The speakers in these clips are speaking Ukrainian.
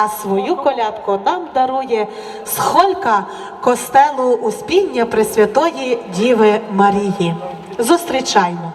А свою колядку нам дарує схолька костелу Успіння Пресвятої Діви Марії. Зустрічаймо!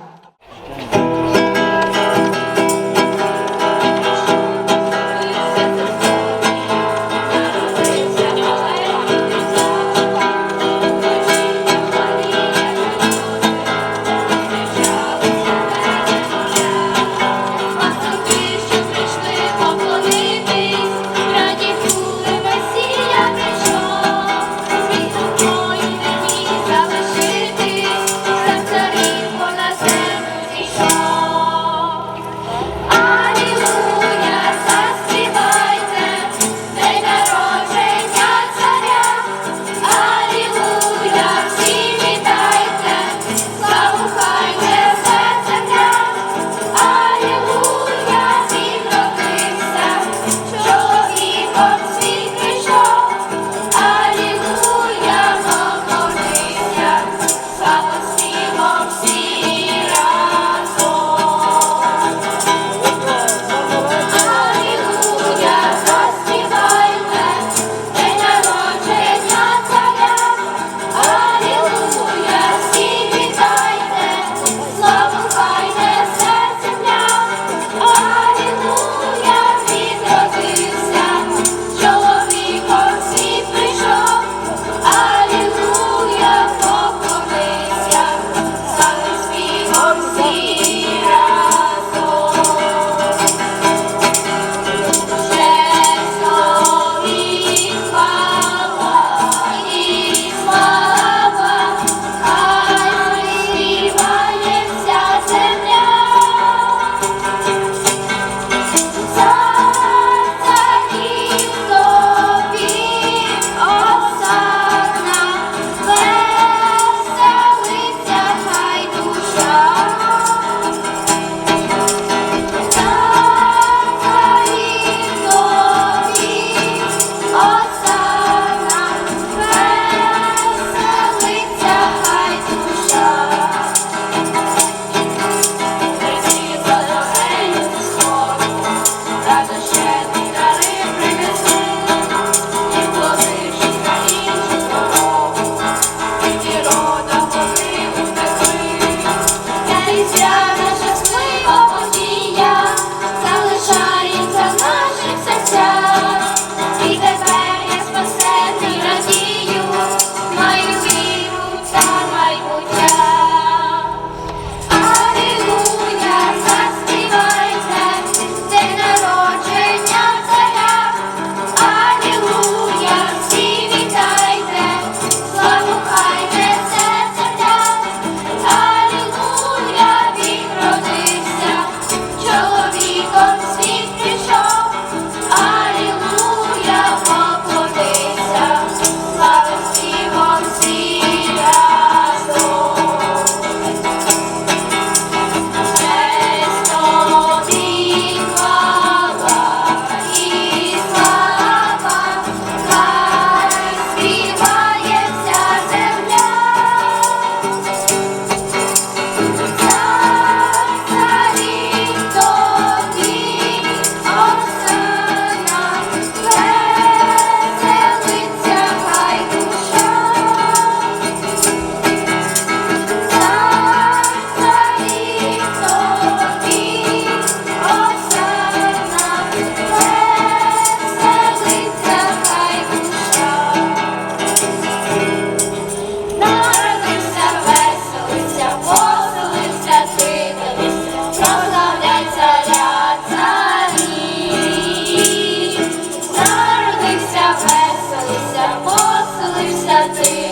reality.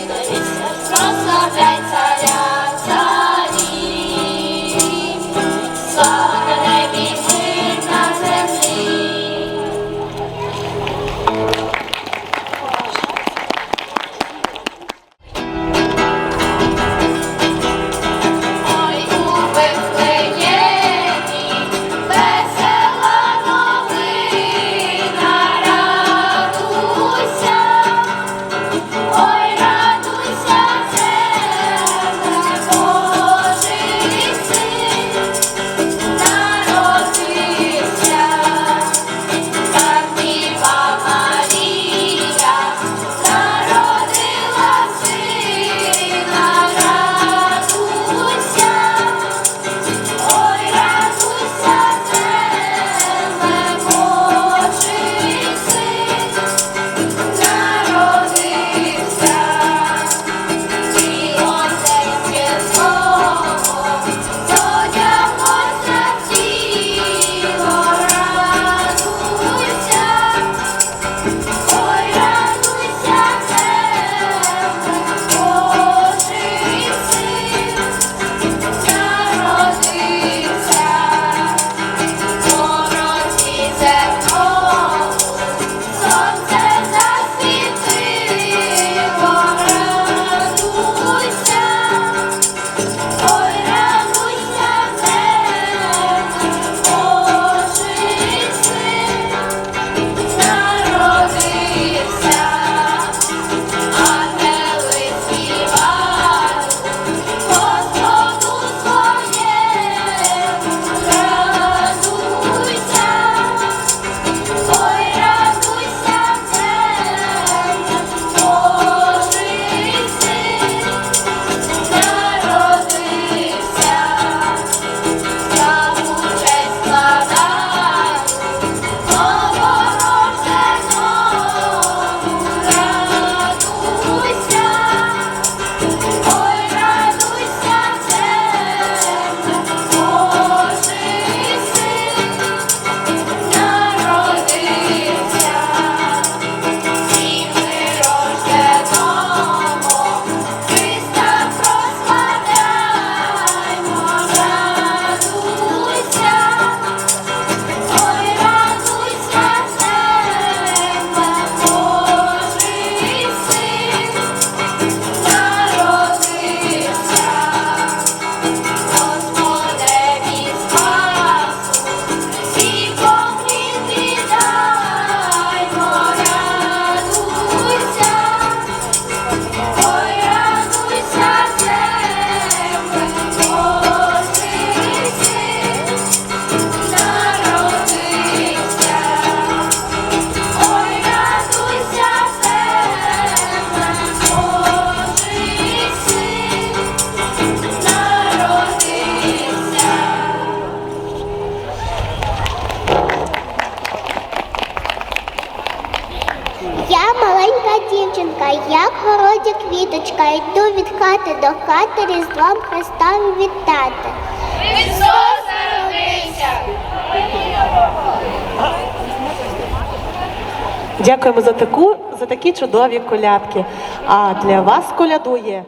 Квіточка, йду від хати до хати різдвом хрестам вітати. Христос народився! Дякуємо за таку за такі чудові колядки. А для вас колядує